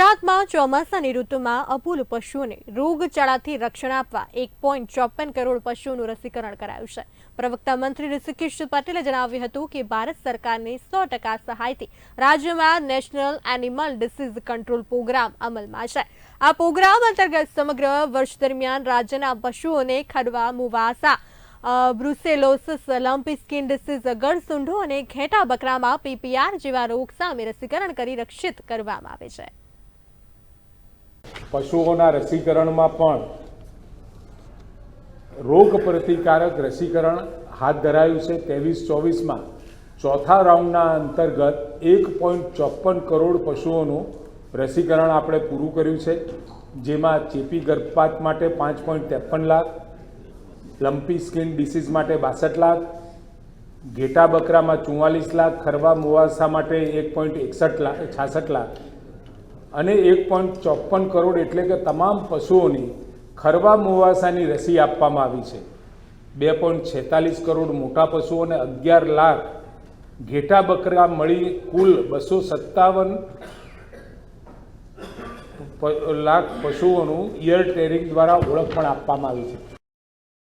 ગુજરાતમાં ચોમાસાની ઋતુમાં અપૂલ પશુઓને રોગચાળાથી રક્ષણ આપવા એક પોઈન્ટ ચોપન કરોડ પશુઓનું રસીકરણ કરાયું છે. પ્રવક્તા મંત્રી ઋષિકેશ પટેલે જણાવ્યું હતું કે ભારત સરકારની સો ટકા સહાયથી રાજ્યમાં national animal disease control programme અમલમાં છે. આ પ્રોગ્રામ અંતર્ગત સમગ્ર વર્ષ દરમિયાન રાજ્યના પશુઓને ખડવા, મુવાસા બ્રુસેલોસિસ લંપી સ્કિન ડિસીઝ, ગળસુંઢો અને ઘેટા બકરામાં પીપીઆર જેવા રોગ સામે રસીકરણ કરી રક્ષિત કરવામાં આવે છે. પશુઓના રસીકરણમાં પણ રોગ પ્રતિકારક રસીકરણ હાથ ધરાયું છે. ત્રેવીસ ચોવીસમાં ચોથા રાઉન્ડના અંતર્ગત એક પોઈન્ટ ચોપન કરોડ પશુઓનું રસીકરણ આપણે પૂરું કર્યું છે. જેમાં ચેપી ગર્ભપાત માટે પાંચ પોઈન્ટ ત્રેપન લાખ, લંપી સ્કિન ડિસીઝ માટે બાસઠ લાખ, ઘેટા બકરામાં ચુમ્માલીસ લાખ, ખરવા મુવાસા માટે એક પોઈન્ટ એકસઠ લાખ, છાસઠ લાખ અને એક પોઈન્ટ ચોપન કરોડ એટલે કે તમામ પશુઓની ખરવા મુવાસાની રસી આપવામાં આવી છે. બે પોઈન્ટ છેતાલીસ કરોડ મોટા પશુઓને અગિયાર લાખ ઘેટા બકરા મળી કુલ બસો સત્તાવન લાખ પશુઓનું ઇયર ટેરિંગ દ્વારા ઓળખ પણ આપવામાં આવી છે.